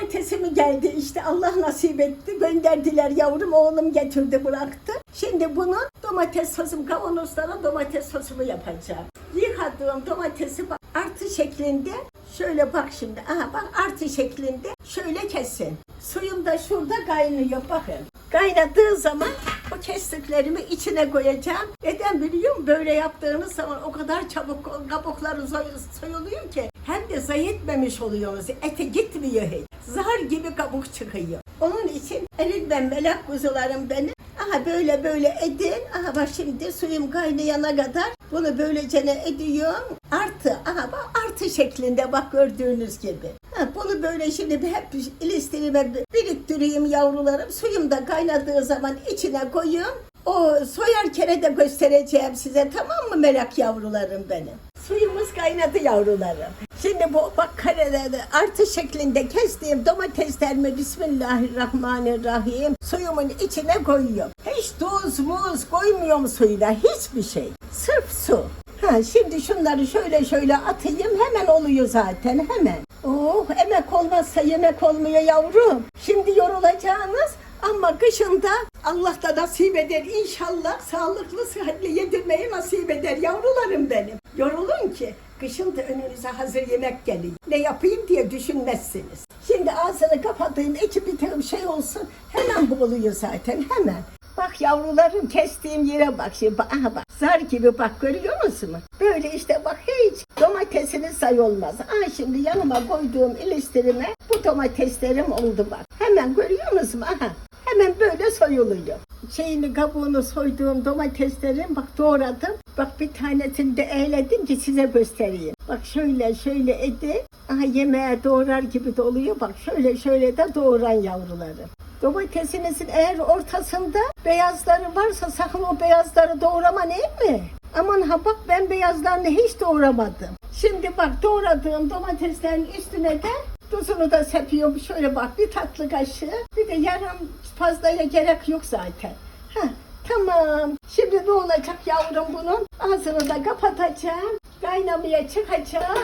domatesimi geldi işte Allah nasip etti. Gönderdiler yavrum oğlum getirdi bıraktı. Şimdi bunun domates sosum kavanozlara domates sosumu yapacağım. Yıkadığım domatesi artı şeklinde şöyle bak şimdi. Aha bak artı şeklinde şöyle kesin. Suyum da şurada kaynıyor bakın. Kaynadığı zaman o kestiklerimi içine koyacağım. Neden biliyor musun? Böyle yaptığınız zaman o kadar çabuk kabukları soy- soyuluyor ki hem de zayıtmemiş oluyorsunuz. Ete gitmiyor hiç. Zar gibi kabuk çıkıyor. Onun için elinden melek kuzularım benim. Aha böyle böyle edin. Aha bak şimdi suyum kaynayana kadar bunu böylece ne ediyorum? Artı. Aha bak artı şeklinde bak gördüğünüz gibi. Ha, bunu böyle şimdi hep ilistirime biriktireyim yavrularım. Suyum da kaynadığı zaman içine koyuyorum. O soyar kere de göstereceğim size tamam mı merak yavrularım benim. Suyumuz kaynadı yavrularım. Şimdi bu bak karelerde artı şeklinde kestiğim domateslerimi Bismillahirrahmanirrahim suyumun içine koyuyorum. Hiç tuz muz koymuyorum suyuna hiçbir şey. Sırf su. Ha, şimdi şunları şöyle şöyle atayım hemen oluyor zaten hemen. Oh emek olmazsa yemek olmuyor yavrum. Şimdi yorulacağınız ama kışında Allah da nasip eder inşallah sağlıklı sıhhatli yedirmeyi nasip eder yavrularım benim. Yorulun ki kışın da önünüze hazır yemek geliyor. Ne yapayım diye düşünmezsiniz. Şimdi ağzını kapatayım içi bir şey olsun hemen boğuluyor zaten hemen. Bak yavrularım kestiğim yere bak şimdi aha bak zar gibi bak görüyor musunuz? Böyle işte bak hiç domatesiniz say olmaz. Aa şimdi yanıma koyduğum ilistirime bu domateslerim oldu bak. Hemen görüyor musunuz? Aha hemen böyle soyuluyor. Şeyini kabuğunu soyduğum domateslerim bak doğradım. Bak bir tanesini de eğledim ki size göstereyim. Bak şöyle şöyle edin. Aha yemeğe doğrar gibi de. Bak şöyle şöyle de doğuran yavrularım. Domatesinizin eğer ortasında beyazları varsa sakın o beyazları doğrama değil mi? Aman ha bak ben beyazlarını hiç doğramadım. Şimdi bak doğradığım domateslerin üstüne de tuzunu da sepiyorum. Şöyle bak bir tatlı kaşığı. Bir de yarım fazlaya gerek yok zaten. Tamam. Şimdi ne olacak yavrum bunun? Ağzını da kapatacağım. Kaynamaya çıkacak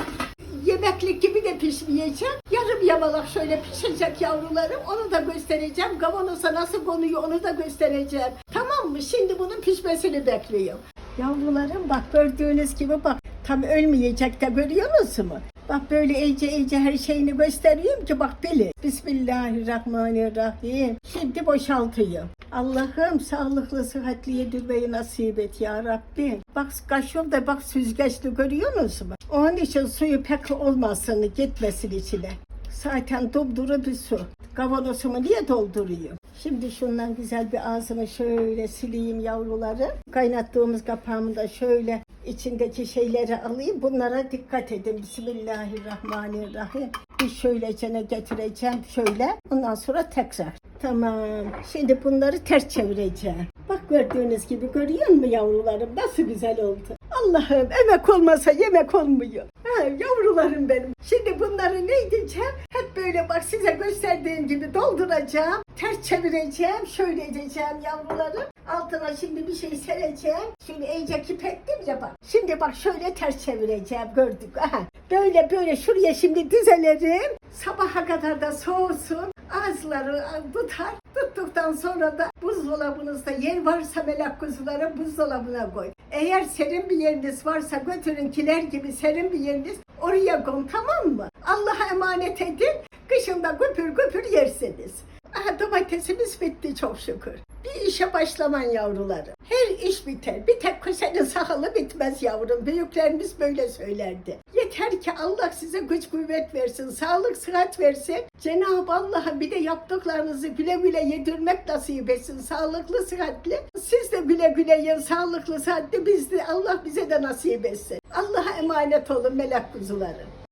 yemeklik gibi de pişmeyecek. Yarım yamalak şöyle pişecek yavrularım. Onu da göstereceğim. Kavanoza nasıl konuyor onu da göstereceğim. Tamam mı? Şimdi bunun pişmesini bekliyorum. Yavrularım bak gördüğünüz gibi bak tam ölmeyecek de görüyor musunuz? Bak böyle iyice iyice her şeyini gösteriyorum ki bak bilin. Bismillahirrahmanirrahim. Şimdi boşaltıyor. Allah'ım sağlıklı sıhhatli yedirmeyi nasip et ya Rabbim. Bak kaşıyorum da bak süzgeçli görüyor musun? Onun için suyu pek olmasın gitmesin içine. Zaten dumduru bir su. Kavanozumu niye dolduruyor? Şimdi şundan güzel bir ağzını şöyle sileyim yavruları. Kaynattığımız kapağımı da şöyle içindeki şeyleri alayım. Bunlara dikkat edin. Bismillahirrahmanirrahim. Bir şöyle içine getireceğim şöyle. Ondan sonra tekrar. Tamam. Şimdi bunları ters çevireceğim. Bak gördüğünüz gibi görüyor musun yavrularım? Nasıl güzel oldu. Allah'ım emek olmasa yemek olmuyor. Ha, yavrularım benim. Şimdi bunları ne edeceğim? Hep böyle bak size gösterdiğim gibi dolduracağım. Ters çevireceğim. Şöyle edeceğim yavrularım. Altına şimdi bir şey sereceğim. Şöyle iyice kipettim ya bak. Şimdi bak şöyle ters çevireceğim gördük. Aha. Böyle böyle şuraya şimdi düzelerim. Sabaha kadar da soğusun. Ağızları tutar. Tuttuktan sonra da buzdolabınızda yer varsa melek kuzuları buzdolabına koy. Eğer serin bir yeriniz varsa götürün kiler gibi serin bir yeriniz oraya koyun tamam mı? Allah'a emanet edin. Kışında güpür güpür yersiniz. Aha domatesimiz bitti çok şükür. Bir işe başlaman yavrularım. Her iş biter. Bir tek kösenin sahalı bitmez yavrum. Büyüklerimiz böyle söylerdi. Yeter ki Allah size güç kuvvet versin, sağlık sıhhat versin. Cenab-ı Allah'a bir de yaptıklarınızı güle güle yedirmek nasip etsin. Sağlıklı sıhhatli. Siz de güle güle yiyin, sağlıklı sıhhatli. Biz de Allah bize de nasip etsin. Allah'a emanet olun melek kuzularım.